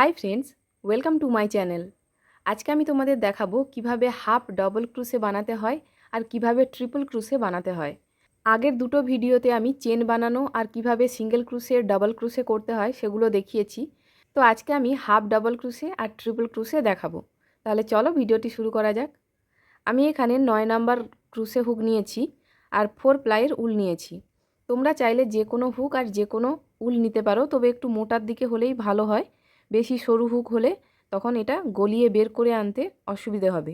Hi friends welcome to my channel আজকে আমি তোমাদের দেখাবো কীভাবে হাফ ডবল ক্রুশে বানাতে হয় আর কীভাবে ট্রিপল ক্রুশে বানাতে হয়। আগের দুটো ভিডিওতে আমি চেন বানানো আর কীভাবে সিঙ্গেল ক্রুশে ডাবল ক্রুশে করতে হয় সেগুলো দেখিয়েছি। তো আজকে আমি হাফ ডাবল ক্রুশে আর ট্রিপল ক্রুশে দেখাবো। তাহলে চলো ভিডিওটি শুরু করা যাক। আমি এখানে নয় নাম্বার ক্রুশে হুক নিয়েছি আর ফোর প্লাইয়ের উল নিয়েছি। তোমরা চাইলে যে কোনো হুক আর যে কোনো উল নিতে পারো, তবে একটু মোটার দিকে হলেই ভালো হয়। বেশি সরু হুক হলে তখন এটা গলিয়ে বের করে আনতে অসুবিধে হবে।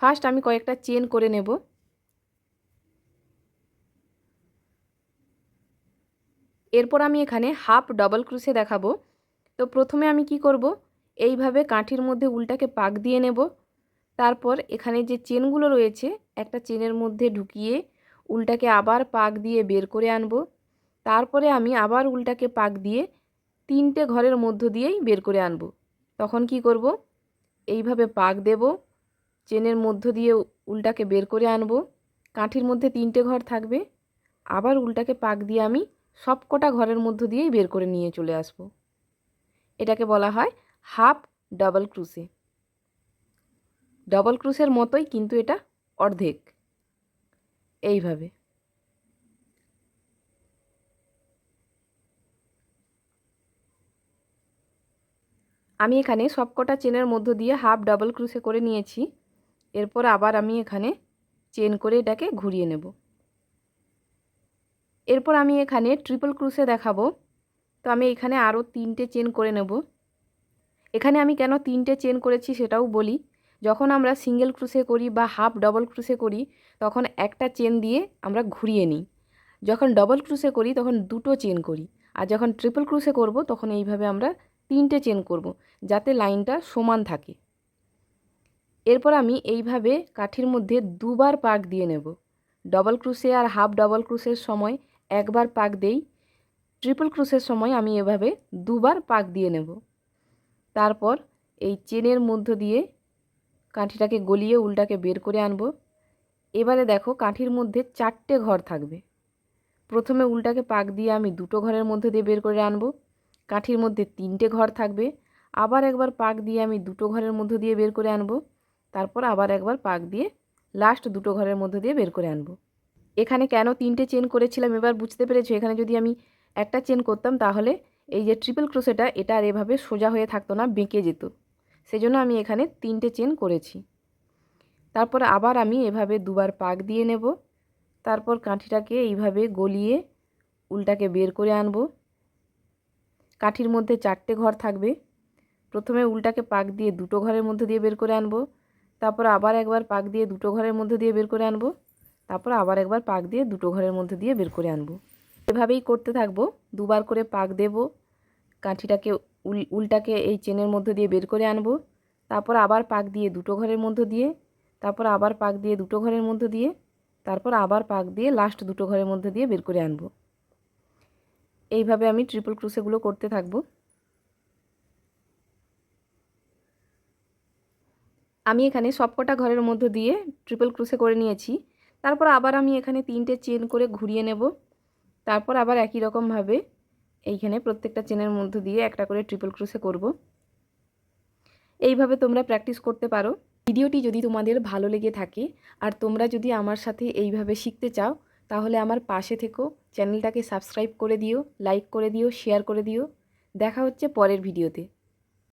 ফার্স্ট আমি কয়েকটা চেন করে নেব। এরপর আমি এখানে হাফ ডবল ক্রুশে দেখাবো। তো প্রথমে আমি কি করব? এইভাবে কাঠির মধ্যে উলটাকে পাক দিয়ে নেব। তারপর এখানে যে চেনগুলো রয়েছে, একটা চেনের মধ্যে ঢুকিয়ে উলটাকে আবার পাক দিয়ে বের করে আনব। তারপরে আমি আবার উলটাকে পাক দিয়ে তিনটে ঘরের মধ্য দিয়েই বের করে আনব। তখন কি করব? এইভাবে পাক দেব, চেনের মধ্য দিয়ে উলটাকে বের করে আনব, কাঠির মধ্যে তিনটে ঘর থাকবে, আবার উলটাকে পাক দিয়ে আমি সব কটা ঘরের মধ্য দিয়েই বের করে নিয়ে চলে আসব। এটাকে বলা হয় হাফ ডাবল ক্রুসে ডাবল ক্রুসের মতোই কিন্তু এটা অর্ধেক। এইভাবে। আমি এখানে সবকটা চেনের মধ্য দিয়ে হাফ ডাবল ক্রুশে করে নিয়েছি। এরপর আবার আমি এখানে চেন করে এটাকে ঘুরিয়ে নেব। এরপর আমি এখানে ট্রিপল ক্রুশে দেখাবো। তো আমি এখানে আরও তিনটে চেন করে নেব। এখানে আমি কেন তিনটে চেন করেছি সেটাও বলি। যখন আমরা সিঙ্গেল ক্রুশে করি বা হাফ ডবল ক্রুশে করি, তখন একটা চেন দিয়ে আমরা ঘুরিয়ে নিই। যখন ডবল ক্রুশে করি, তখন দুটো চেন করি। আর যখন ট্রিপল ক্রুশে করব, তখন এইভাবে আমরা তিনটে চেন করব যাতে লাইনটা সমান থাকে। এরপর আমি এইভাবে কাঠির মধ্যে দুবার পাক দিয়ে নেব। ডবল ক্রুশে আর হাফ ডবল ক্রুশের সময় একবার পাক দেই, ট্রিপল ক্রুশের সময় আমি এভাবে দুবার পাক দিয়ে নেব। তারপর এই চেনের মধ্য দিয়ে কাঠিটাকে গলিয়ে উল্টাকে বের করে আনব। এবারে দেখো কাঠির মধ্যে চারটে ঘর থাকবে। প্রথমে উল্টাকে পাক দিয়ে আমি দুটো ঘরের মধ্যে দিয়ে বের করে আনব। কাঠির মধ্যে তিনটে ঘর থাকবে। আবার একবার পাক দিয়ে আমি দুটো ঘরের মধ্য দিয়ে বের করে আনব। তারপর আবার একবার পাক দিয়ে লাস্ট দুটো ঘরের মধ্য দিয়ে বের করে আনব। এখানে কেন তিনটে চেন করেছিলাম এবার বুঝতে পেরেছ? এখানে যদি আমি একটা চেন করতাম তাহলে এই যে ট্রিপল ক্রোসেটা এটা আর এভাবে সোজা হয়ে থাকতো না, বেঁকে যেত। সেজন্য আমি এখানে তিনটে চেন করেছি। তারপর আবার আমি এভাবে দুবার পাক দিয়ে নেব। তারপর কাঠিটাকে এইভাবে গলিয়ে উল্টাকে বের করে আনব। কাঠির মধ্যে চারটে ঘর থাকবে। প্রথমে উল্টাকে পাক দিয়ে দুটো ঘরের মধ্যে দিয়ে বের করে আনব। তারপর আবার একবার পাক দিয়ে দুটো ঘরের মধ্যে দিয়ে বের করে আনব। তারপর আবার একবার পাক দিয়ে দুটো ঘরের মধ্যে দিয়ে বের করে আনব। এভাবেই করতে থাকব। দুবার করে পাক দেব। কাঠিটাকে উল, উল্টাকে এই চেনের মধ্যে দিয়ে বের করে আনব। তারপর আবার পাক দিয়ে দুটো ঘরের মধ্যে দিয়ে, তারপর আবার পাক দিয়ে দুটো ঘরের মধ্যে দিয়ে, তারপর আবার পাক দিয়ে লাস্ট দুটো ঘরের মধ্যে দিয়ে বের করে আনব। এইভাবে আমি ট্রিপল ক্রুসেগুলো করতে থাকব। আমি এখানে সবকটা ঘরের মধ্য দিয়ে ট্রিপল ক্রুসে করে নিয়েছি। তারপর আবার আমি এখানে তিনটে চেন করে ঘুরিয়ে নেব। তারপর আবার একই রকমভাবে এইখানে প্রত্যেকটা চেনের মধ্য দিয়ে একটা করে ট্রিপল ক্রুসে করব। এইভাবে তোমরা প্র্যাকটিস করতে পারো। ভিডিওটি যদি তোমাদের ভালো লেগে থাকে আর তোমরা যদি আমার সাথে এইভাবে শিখতে চাও, তাহলে আমার পাশে থেকো। চ্যানেলটাকে সাবস্ক্রাইব করে দিও লাইক করে দিও শেয়ার করে দিও। দেখা হচ্ছে পরের ভিডিওতে